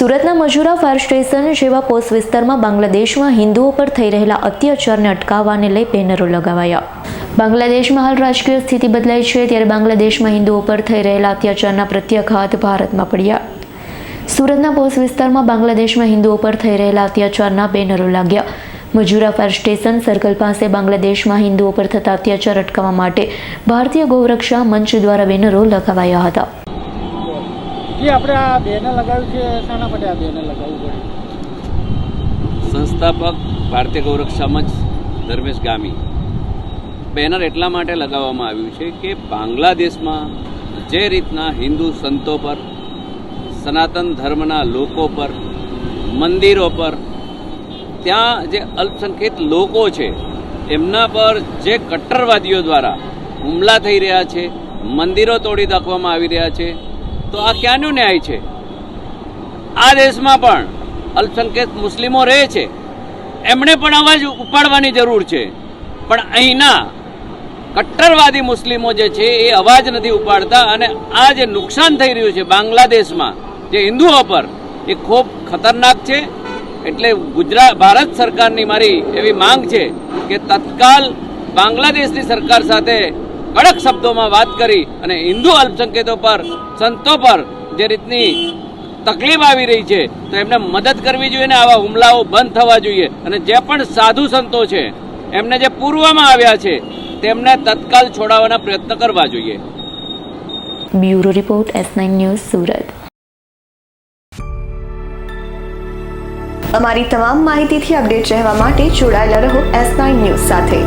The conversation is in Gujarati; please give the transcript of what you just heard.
સુરતના મજૂરા ફાયર સ્ટેશન જેવા પોસ્ટ વિસ્તારમાં બાંગ્લાદેશમાં હિન્દુઓ પર થઈ રહેલા અત્યાચારને અટકાવવાને લઈ બેનરો લગાવાયા. બાંગ્લાદેશમાં હાલ રાજકીય સ્થિતિ બદલાઈ છે, ત્યારે બાંગ્લાદેશમાં હિન્દુઓ પર થઈ રહેલા અત્યાચારના પ્રત્યાઘાત ભારતમાં પડ્યા. સુરતના પોસ્ટ વિસ્તારમાં બાંગ્લાદેશમાં હિન્દુઓ પર થઈ રહેલા અત્યાચારના બેનરો લાગ્યા. મજૂરા ફાયર સ્ટેશન સર્કલ પાસે બાંગ્લાદેશમાં હિન્દુઓ પર થતા અત્યાચાર અટકાવવા માટે ભારતીય ગૌરક્ષા મંચ દ્વારા બેનરો લગાવાયા હતા. જે આપણે આ બેનર લગાવ્યું છે લગાવવું પડ્યું સંસ્થાપક ભારતીય ગૌરક્ષા સમજ ધર્મેશ ગામી. બેનર એટલા માટે લગાવવામાં આવ્યું છે કે બાંગ્લાદેશમાં જે રીતના હિન્દુ સંતો પર, સનાતન ધર્મના લોકો પર, મંદિરો પર, ત્યાં જે અલ્પસંખ્યક લોકો છે, એમના પર જે કટ્ટરવાદીઓ દ્વારા હુમલા થઈ રહ્યા છે, મંદિરો તોડી નાખવામાં આવી રહ્યા છે તો આ ક્યાંનું ન્યાય છે? આ દેશમાં પણ અલ્પસંખ્યક મુસ્લિમો રહે છે. એમણે પણ અવાજ ઉપાડવાની જરૂર છે. પણ અહીંના કટ્ટરવાદી મુસ્લિમો જે છે એ અવાજ નથી ઉપાડતા અને આ જે નુકસાન થઈ રહ્યું છે બાંગ્લાદેશમાં, જે હિન્દુઓ પર, એ ખૂબ ખતરનાક છે. એટલે ગુજરાત ભારત સરકારની મારી એવી માંગ છે કે તત્કાલ બાંગ્લાદેશની સરકાર સાથે કડક શબ્દોમાં વાત કરી અને હિન્દુ અલ્પસંખ્યકો પર સંતો પર જે રીતની તકલીફ આવી રહી છે તો એમને મદદ કરવી જોઈએ ને આવા હુમલાઓ બંધ થવા જોઈએ. અને જે પણ સાધુ સંતો છે એમને જે પૂરવામાં આવ્યા છે તેમને તત્કાલ છોડાવવાના પ્રયત્ન કરવા જોઈએ. Bureau report S nine news Surat. અમારી તમામ માહિતીથી અપડેટ રહેવા માટે જોડાયેલા રહો એસ નાઇન ન્યૂઝ સાથે.